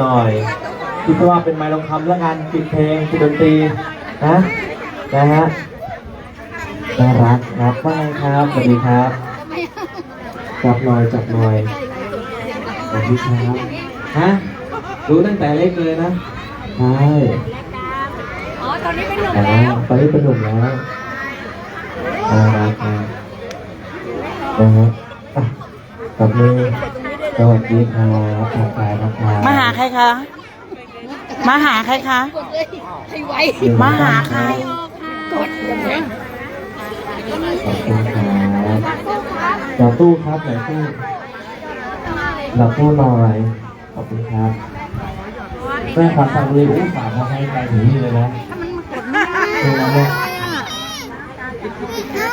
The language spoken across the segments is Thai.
หน่อยคิดว่าเป็นไม้ลองคำแล้วกันปิดเพลงปิดดนตรีนะนะฮะน่ารักครับว่าไงครับสวัสดีครับจับหน่อยจับหน่อยสวัสดีครับฮะรู้ตั้งแต่เล็กเลยนะใช่อ๋อตอนนี้เป็นหนุ่มแต่แล้วตอนนี้เป็นหนุ่มแล้วน่ารักครับนะฮะอะกับมือ สวัสดีครับทักทายทักทายมาหาใครคะ มาหาใครคะ ให้ไวมาหาใคร กดเลยขอบคุณครับดอกตู้ครับไหนตู้ดอกตู้หน่อยขอบคุณครับแม่ฝากสั่งเลยอู้ฝากมาให้ใครถึงนี่เลยนะดูนะเนี่ย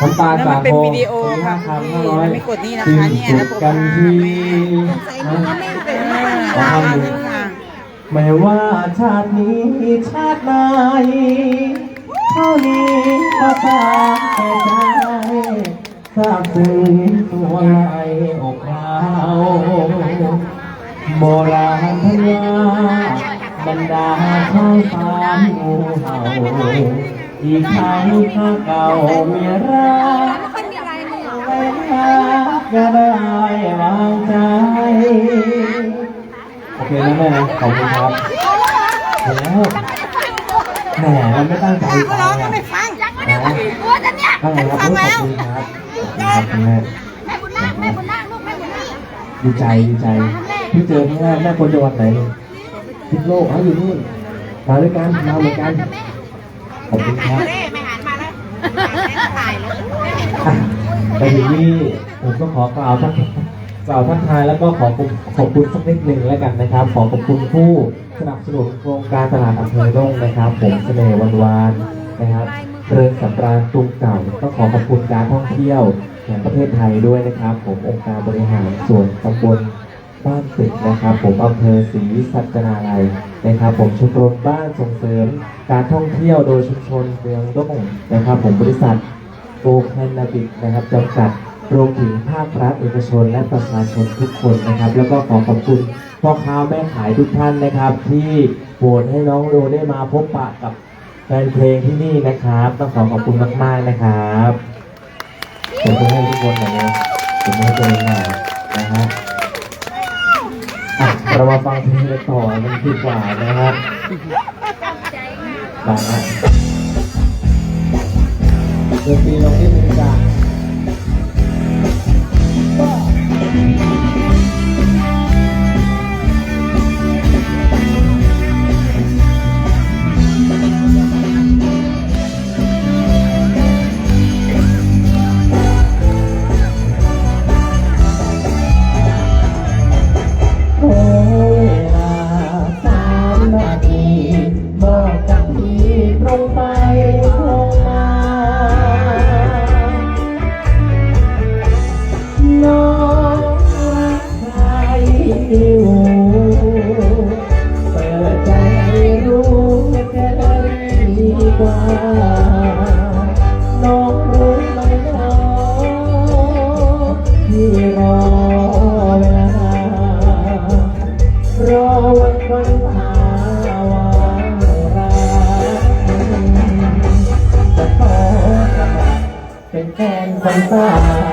น้ำตาลแล้วสามันเป็นโควิดีโอห้าค่ะคำห้าร้อยไม่กดนี่นะคะเนี่ยจุดกันที่นะขอทำดูไม่ว่าชาตินี้ชาติไหนเท่านี้ก็ตามแต่ใจทราบซึ้งตัวในอกเราโบราณพยาบรรดาช่างสามงูเห่า อีกทั้งข้าเก่าเมียรักเวลาก็ได้วางใจ โอเคนะแม่นะขอบคุณครับแล้วแหมมันไม่ตั้งใจฟังอะไม่ฟังนะตั้งใจครับขอบคุณครับขอบคุณครับแม่แม่บุญนาคแม่บุญนาคลูกแม่บุญนาคดีใจดีใจที่เจอแรกแม่คนจังหวัดไหนพิษโลกเขาอยู่นู่นมาด้วยกันมาเหมือนกัน ขอบคุณครับไม่หันมาแล้วถ่ายแล้วอะไปถึงนี่ผมก็ขอกล่าวทักกล่าวทักทายแล้วก็ขอขอบคุณสักนิดหนึ่งแล้วกันนะครับ ขอขอบคุณผู้สนับสนุนโครงการตลาดอำเภอร่งนะครับ ผมเสน่ห์วันวานนะครับเริงสำราญกรุงเก่าก็ขอขอบคุณการท่องเที่ยวแห่งประเทศไทยด้วยนะครับ ผมองค์การบริหารส่วนตำบล บ้านตึกนะครับ ผมอำเภอศรีสัจนาลัยนะครับ ผมชมรมบ้านส่งเสริม การท่องเที่ยวโดยชุมชนเมืองร่งนะครับ ผมบริษัทโกแคนนาบิกนะครับจำกัดรวมถึงภาครัฐเอกชน และประชาชนทุกคนนะครับ แล้วก็ขอขอบคุณพ่อค้าแม่ขายทุกท่านนะครับ ที่โหวตให้น้องโดได้มาพบปะกับแฟนเพลงที่นี่นะครับต้องขอขอบคุณมากๆนะครับขอบคุณให้ทุกคนหน่อยนะขอบคุณให้ตัวเองหน่อยนะฮะ เรามาฟังเพลงกันต่อมันดีกว่านะฮะมาฮะเดี๋ยวปีเราที่หนึ่งจ้า ตา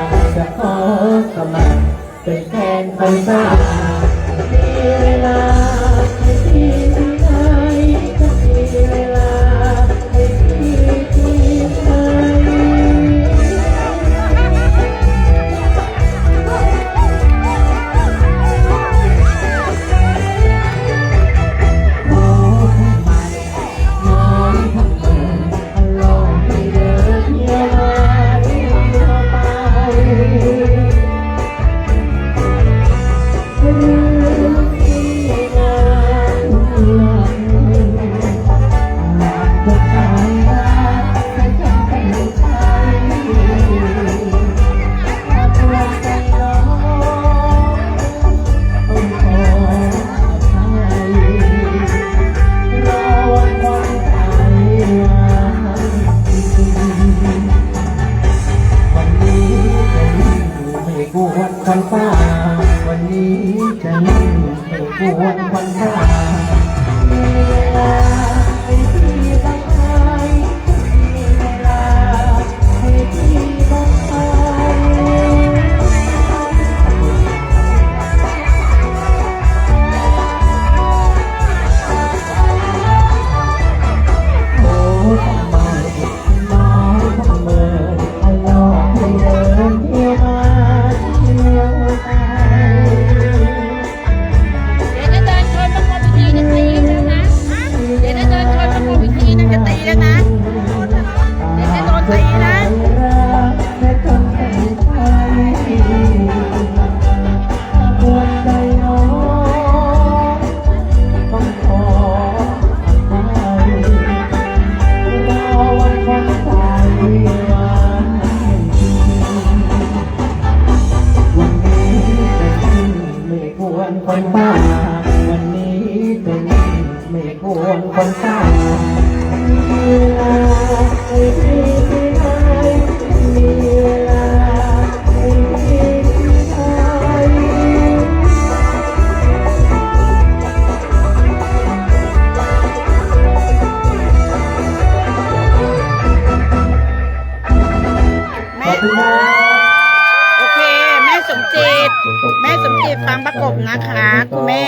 แม่สมจิตฟังประกบนะคะคุณแม่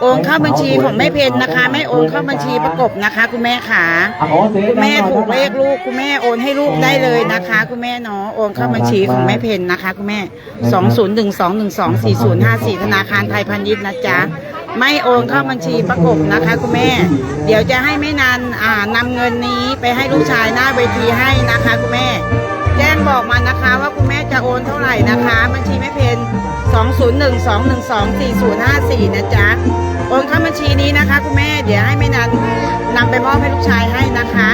โอนเข้าบัญชีของแม่เพนนะคะ แม่โอนเข้าบัญชีประกบนะคะ คุณแม่ขาคุณแม่ถูกเลขลูกคุณแม่โอนให้ลูกได้เลยนะคะ คุณแม่เนาะโอนเข้าบัญชีของแม่เพนนะคะ คุณแม่สองศูนย์หนึ่งสองหนึ่งสองสี่ศูนย์ห้าสี่ธนาคารไทยพาณิชย์นะจ๊ะไม่โอนเข้าบัญชีประกบนะคะคุณแม่ เดี๋ยวจะให้แม่นันอ่านำเงินนี้ไปให้ลูกชายหน้าเวทีให้นะคะคุณแม่ แจ้งบอกมานะคะว่าคุณแม่จะโอนเท่าไหร่นะคะ บัญชีแม่เพน201212454 นะจ๊ะ โอนเข้าบัญชีนี้นะคะ คุณแม่เดี๋ยวให้แม่นันนำไปมอบให้ลูกชายให้นะคะ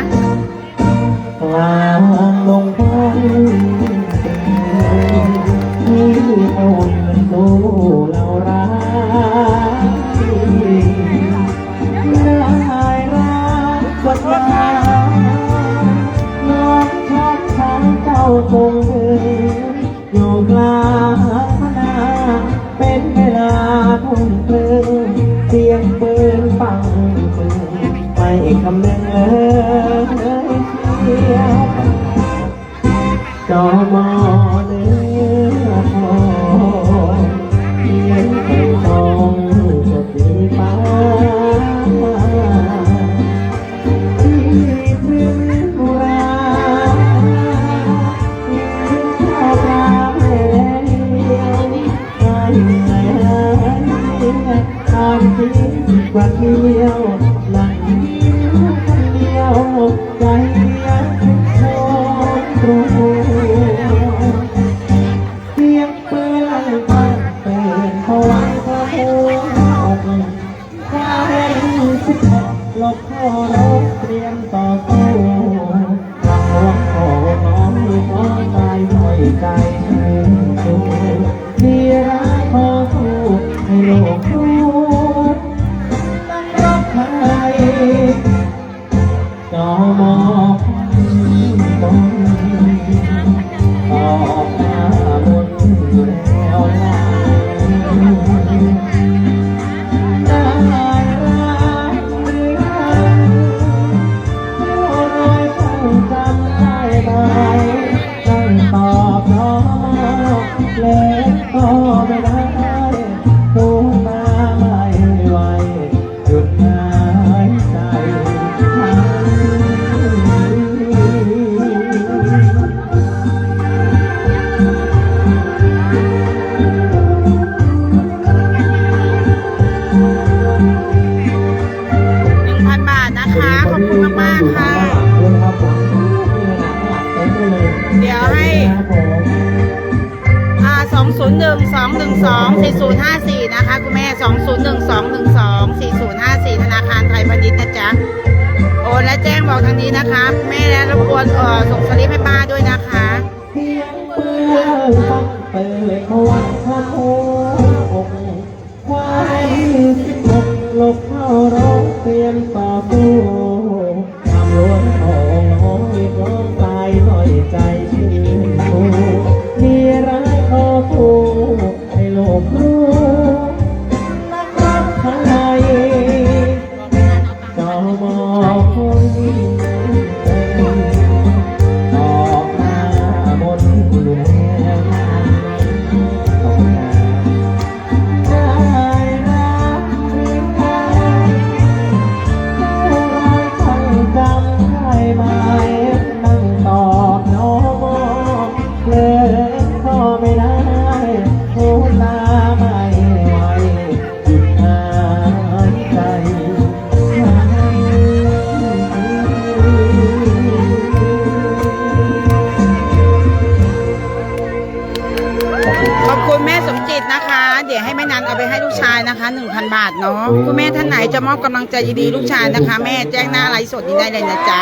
สียงปืนปังปึงไม่คำนึงเลยเชียจอมอเนื้อ โลก 2012124054 ธนาคารไทยพาณิชย์นะจ๊ะ โอนและแจ้งบอกทางนี้นะคะ แม่และรบกวนเอ่อส่งสลิปให้ป้าด้วยนะคะ ชายนะคะ1,000 บาทเนาะคุณแม่ท่านไหนจะมอบกำลังใจดีๆลูกชายนะคะ แม่แจ้งหน้าไลฟ์สดนี้ได้เลยนะจ๊ะ